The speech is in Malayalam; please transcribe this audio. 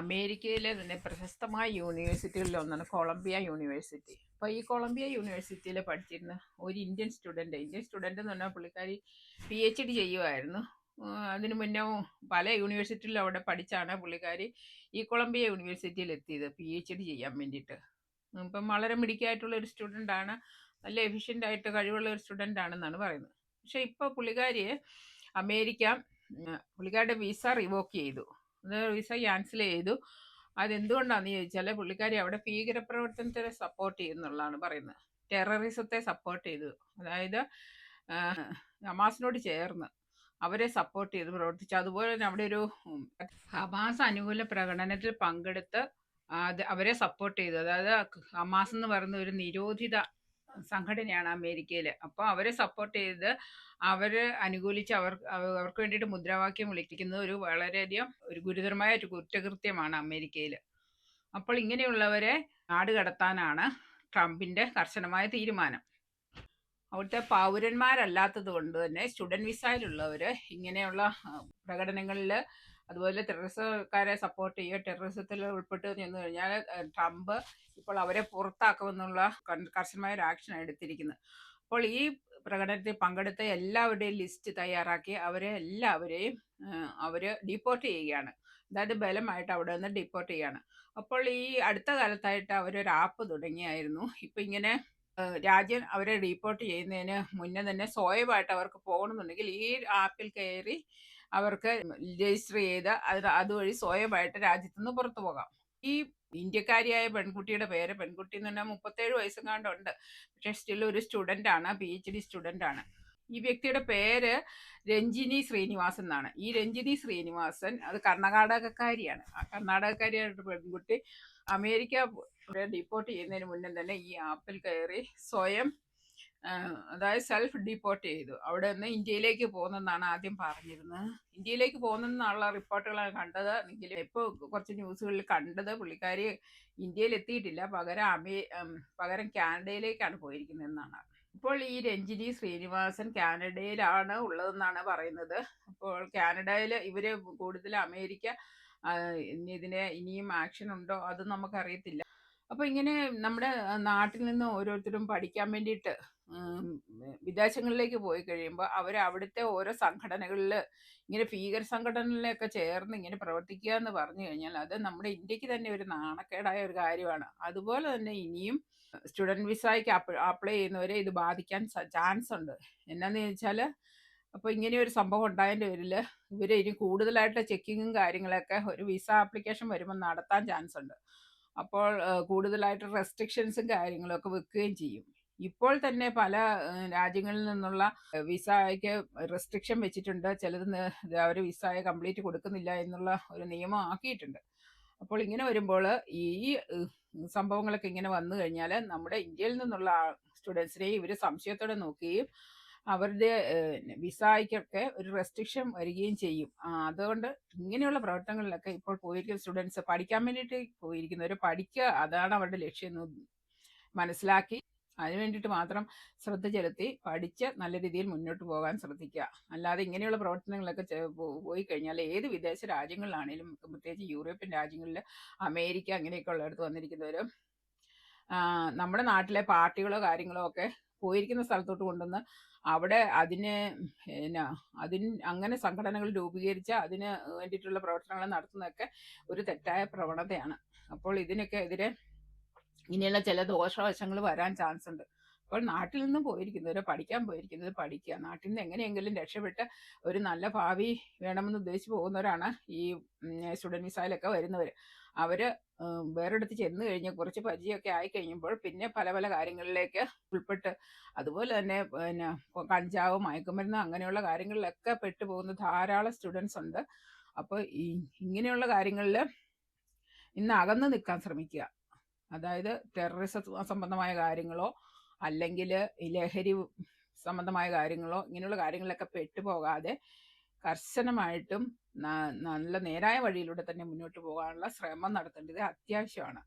അമേരിക്കയിലെ തന്നെ പ്രശസ്തമായ യൂണിവേഴ്സിറ്റികളിൽ ഒന്നാണ് കൊളംബിയ യൂണിവേഴ്സിറ്റി. അപ്പോൾ ഈ കൊളംബിയ യൂണിവേഴ്സിറ്റിയിൽ പഠിച്ചിരുന്ന ഒരു ഇന്ത്യൻ സ്റ്റുഡന്റ് ഇന്ത്യൻ സ്റ്റുഡന്റ് എന്ന് പറഞ്ഞാൽ പുള്ളിക്കാരി പി എച്ച് ഡി ചെയ്യുമായിരുന്നു അതിനു മുന്നേ പല യൂണിവേഴ്സിറ്റിയിലും അവിടെ പഠിച്ചാണ് പുള്ളിക്കാരി ഈ കൊളംബിയ യൂണിവേഴ്സിറ്റിയിൽ എത്തിയത് പി എച്ച് ഡി ചെയ്യാൻ വേണ്ടിയിട്ട്. ഇപ്പം വളരെ മിടുക്കിയായിട്ടുള്ള ഒരു സ്റ്റുഡന്റാണ് നല്ല എഫിഷ്യന്റ് ആയിട്ട് കഴിവുള്ള ഒരു സ്റ്റുഡന്റ് ആണെന്നാണ് പറയുന്നത്. പക്ഷേ ഇപ്പോൾ പുള്ളിക്കാരിയെ അമേരിക്ക പുള്ളിക്കാരുടെ വിസ റിവോക്ക് ചെയ്തു. വിസ ക്യാൻസൽ ചെയ്തു. അതെന്തുകൊണ്ടാണെന്ന് ചോദിച്ചാൽ പുള്ളിക്കാരി അവിടെ ഭീകരപ്രവർത്തനത്തെ സപ്പോർട്ട് ചെയ്യുന്നുള്ളതാണ് പറയുന്നത്. ടെററിസത്തെ സപ്പോർട്ട് ചെയ്തു. അതായത് ഹമാസിനോട് ചേർന്ന് അവരെ സപ്പോർട്ട് ചെയ്ത് പ്രവർത്തിച്ചു. അതുപോലെ തന്നെ അവിടെ ഒരു ഹമാസ് അനുകൂല പ്രകടനത്തിൽ പങ്കെടുത്ത് അത് അവരെ സപ്പോർട്ട് ചെയ്തു. അതായത് ഹമാസ് എന്ന് പറയുന്ന ഒരു നിരോധിത സംഘടനയാണ് അമേരിക്കയിൽ അപ്പോൾ അവരെ സപ്പോർട്ട് ചെയ്ത് അവരെ അനുകൂലിച്ച് അവർ അവർക്ക് വേണ്ടിയിട്ട് മുദ്രാവാക്യം വിളിക്കുന്നത് ഒരു വളരെയധികം ഒരു ഗുരുതരമായ ഒരു കുറ്റകൃത്യമാണ് അമേരിക്കയിൽ അപ്പോൾ ഇങ്ങനെയുള്ളവരെ നാട് കടത്താനാണ് ട്രംപിന്റെ കർശനമായ തീരുമാനം. അവിടുത്തെ പൗരന്മാരല്ലാത്തത് കൊണ്ട് തന്നെ സ്റ്റുഡന്റ് വിസയിലുള്ളവർ ഇങ്ങനെയുള്ള പ്രകടനങ്ങളിൽ അതുപോലെ ടെററിസക്കാരെ സപ്പോർട്ട് ചെയ്യുക. ടെററിസത്തിൽ ഉൾപ്പെട്ട് ചെന്ന് കഴിഞ്ഞാൽ ട്രംപ് ഇപ്പോൾ അവരെ പുറത്താക്കുമെന്നുള്ള കർശനമായ ഒരു ആക്ഷൻ എടുത്തിരിക്കുന്നത്. അപ്പോൾ ഈ പ്രകടനത്തിൽ പങ്കെടുത്ത എല്ലാവരുടെയും ലിസ്റ്റ് തയ്യാറാക്കി അവരെ എല്ലാവരെയും അവർ ഡിപ്പോർട്ട് ചെയ്യുകയാണ്. അതായത് ബലമായിട്ട് അവിടെ നിന്ന് ഡിപ്പോർട്ട് ചെയ്യുകയാണ്. അപ്പോൾ ഈ അടുത്ത കാലത്തായിട്ട് അവരൊരു ആപ്പ് തുടങ്ങിയായിരുന്നു. ഇപ്പം ഇങ്ങനെ രാജ്യം അവരെ റിപ്പോർട്ട് ചെയ്യുന്നതിന് മുന്നേ തന്നെ സ്വയമായിട്ട് അവർക്ക് പോകണമെന്നുണ്ടെങ്കിൽ ഈ ആപ്പിൽ കയറി അവർക്ക് രജിസ്റ്റർ ചെയ്ത് അത് അതുവഴി സ്വയമായിട്ട് രാജ്യത്തു നിന്ന് പുറത്തു പോകാം. ഈ ഇന്ത്യക്കാരിയായ പെൺകുട്ടിയുടെ പേര് പെൺകുട്ടി എന്ന് പറഞ്ഞാൽ മുപ്പത്തേഴ് വയസ്സും കണ്ടുണ്ട് പക്ഷേ സ്റ്റിൽ ഒരു സ്റ്റുഡന്റ് ആണ് പി എച്ച് ഡി സ്റ്റുഡന്റ് ആണ്. ഈ വ്യക്തിയുടെ പേര് രഞ്ജിനി ശ്രീനിവാസൻ എന്നാണ്. ഈ രഞ്ജിനി ശ്രീനിവാസൻ അത് കർണാടകക്കാരിയാണ്. ആ കർണാടകക്കാരിയായിട്ട് പെൺകുട്ടി അമേരിക്ക ഡിപ്പോർട്ട് ചെയ്യുന്നതിന് മുന്നേ തന്നെ ഈ ആപ്പിൽ കയറി സ്വയം അതായത് സെൽഫ് ഡിപ്പോർട്ട് ചെയ്തു. അവിടെ നിന്ന് ഇന്ത്യയിലേക്ക് പോകുന്നെന്നാണ് ആദ്യം പറഞ്ഞിരുന്നത്. ഇന്ത്യയിലേക്ക് പോകുന്നെന്നുള്ള റിപ്പോർട്ടുകളാണ് കണ്ടത്. എങ്കിലും ഇപ്പോൾ കുറച്ച് ന്യൂസുകളിൽ കണ്ടത് പുള്ളിക്കാരി ഇന്ത്യയിൽ എത്തിയിട്ടില്ല പകരം അമേ പകരം കാനഡയിലേക്കാണ് പോയിരിക്കുന്നതെന്നാണ്. ഇപ്പോൾ ഈ രഞ്ജിനി ശ്രീനിവാസൻ കാനഡയിലാണ് ഉള്ളതെന്നാണ് പറയുന്നത്. അപ്പോൾ കാനഡയിൽ ഇവർ കൂടുതൽ അമേരിക്ക ഇതിനെ ഇനിയും ആക്ഷൻ ഉണ്ടോ അത് നമുക്കറിയത്തില്ല. അപ്പോൾ ഇങ്ങനെ നമ്മുടെ നാട്ടിൽ നിന്ന് ഓരോരുത്തരും പഠിക്കാൻ വേണ്ടിയിട്ട് വിദേശങ്ങളിലേക്ക് പോയി കഴിയുമ്പോൾ അവർ അവിടുത്തെ ഓരോ സംഘടനകളിൽ ഇങ്ങനെ ഭീകര സംഘടനകളിലൊക്കെ ചേർന്ന് ഇങ്ങനെ പ്രവർത്തിക്കുക എന്ന് പറഞ്ഞു കഴിഞ്ഞാൽ അത് നമ്മുടെ ഇന്ത്യയ്ക്ക് തന്നെ ഒരു നാണക്കേടായ ഒരു കാര്യമാണ്. അതുപോലെ തന്നെ ഇനിയും സ്റ്റുഡന്റ് വിസയ്ക്ക് അപ്ലൈ ചെയ്യുന്നവരെ ഇത് ബാധിക്കാൻ ചാൻസ് ഉണ്ട്. എന്നാന്ന് ചോദിച്ചാൽ അപ്പോൾ ഇങ്ങനെ ഒരു സംഭവം ഉണ്ടായതിന്റെ പേരിൽ ഇവർ ഇനി കൂടുതലായിട്ട് ചെക്കിങ്ങും കാര്യങ്ങളൊക്കെ ഒരു വിസ ആപ്ലിക്കേഷൻ വരുമ്പോൾ നടത്താൻ ചാൻസ് ഉണ്ട്. അപ്പോൾ കൂടുതലായിട്ട് റെസ്ട്രിക്ഷൻസും കാര്യങ്ങളൊക്കെ വെക്കുകയും ചെയ്യും. ഇപ്പോൾ തന്നെ പല രാജ്യങ്ങളിൽ നിന്നുള്ള വിസയ്ക്ക് റെസ്ട്രിക്ഷൻ വെച്ചിട്ടുണ്ട്. ചിലത് അവർ വിസയെ കംപ്ലീറ്റ് കൊടുക്കുന്നില്ല എന്നുള്ള ഒരു നിയമം ആക്കിയിട്ടുണ്ട്. അപ്പോൾ ഇങ്ങനെ വരുമ്പോൾ ഈ സംഭവങ്ങളൊക്കെ ഇങ്ങനെ വന്നു കഴിഞ്ഞാൽ നമ്മുടെ ഇന്ത്യയിൽ നിന്നുള്ള സ്റ്റുഡൻസിനെ ഇവർ സംശയത്തോടെ നോക്കുകയും അവരുടെ വിസയ്ക്കൊക്കെ ഒരു റെസ്ട്രിക്ഷൻ വരികയും ചെയ്യും. അതുകൊണ്ട് ഇങ്ങനെയുള്ള പ്രവർത്തനങ്ങളിലൊക്കെ ഇപ്പോൾ പോയിരിക്കുന്ന സ്റ്റുഡൻസ് പഠിക്കാൻ വേണ്ടിയിട്ട് പോയിരിക്കുന്നവർ പഠിക്കുക അതാണ് അവരുടെ ലക്ഷ്യം മനസ്സിലാക്കി അതിനു വേണ്ടിയിട്ട് മാത്രം ശ്രദ്ധ ചെലുത്തി പഠിച്ച് നല്ല രീതിയിൽ മുന്നോട്ട് പോകാൻ ശ്രദ്ധിക്കുക. അല്ലാതെ ഇങ്ങനെയുള്ള പ്രവർത്തനങ്ങളൊക്കെ പോയി കഴിഞ്ഞാൽ ഏത് വിദേശ രാജ്യങ്ങളിലാണെങ്കിലും പ്രത്യേകിച്ച് യൂറോപ്യൻ രാജ്യങ്ങളിൽ അമേരിക്ക അങ്ങനെയൊക്കെ ഉള്ളിടത്ത് വന്നിരിക്കുന്നവരും നമ്മുടെ നാട്ടിലെ പാർട്ടികളോ കാര്യങ്ങളോ ഒക്കെ പോയിരിക്കുന്ന സ്ഥലത്തോട്ട് കൊണ്ടുവന്ന് അവിടെ അതിന് എന്നാ അതിന് അങ്ങനെ സംഘടനകൾ രൂപീകരിച്ച് അതിന് വേണ്ടിയിട്ടുള്ള പ്രവർത്തനങ്ങൾ നടത്തുന്നതൊക്കെ ഒരു തെറ്റായ പ്രവണതയാണ്. അപ്പോൾ ഇതിനൊക്കെ എതിരെ ഇങ്ങനെയുള്ള ചില ദോഷവശങ്ങൾ വരാൻ ചാൻസ് ഉണ്ട്. അപ്പോൾ നാട്ടിൽ നിന്ന് പോയിരിക്കുന്നവർ പഠിക്കാൻ പോയിരിക്കുന്നത് പഠിക്കുക. നാട്ടിൽ നിന്ന് എങ്ങനെയെങ്കിലും രക്ഷപ്പെട്ട് ഒരു നല്ല ഭാവി വേണമെന്ന് ഉദ്ദേശിച്ച് പോകുന്നവരാണ് ഈ സ്റ്റുഡന്റ് വിസയിലൊക്കെ വരുന്നവർ അവർ വേറെടുത്ത് ചെന്ന് കഴിഞ്ഞ് കുറച്ച് പരിചയമൊക്കെ ആയി പിന്നെ പല പല കാര്യങ്ങളിലേക്ക് ഉൾപ്പെട്ട് അതുപോലെ തന്നെ പിന്നെ കഞ്ചാവ് മയക്കുമരുന്ന് അങ്ങനെയുള്ള കാര്യങ്ങളിലൊക്കെ പെട്ടു പോകുന്ന ധാരാളം സ്റ്റുഡൻസ് ഉണ്ട്. അപ്പോൾ ഈ ഇങ്ങനെയുള്ള കാര്യങ്ങളിൽ ഇന്ന് അകന്ന് നിൽക്കാൻ ശ്രമിക്കുക. അതായത് ടെററിസം സംബന്ധമായ കാര്യങ്ങളോ അല്ലെങ്കിൽ ലഹരി സംബന്ധമായ കാര്യങ്ങളോ ഇങ്ങനെയുള്ള കാര്യങ്ങളിലൊക്കെ പെട്ടുപോകാതെ കർശനമായിട്ടും നല്ല നേരായ വഴിയിലൂടെ തന്നെ മുന്നോട്ട് പോകാനുള്ള ശ്രമം നടത്തേണ്ടത് അത്യാവശ്യമാണ്.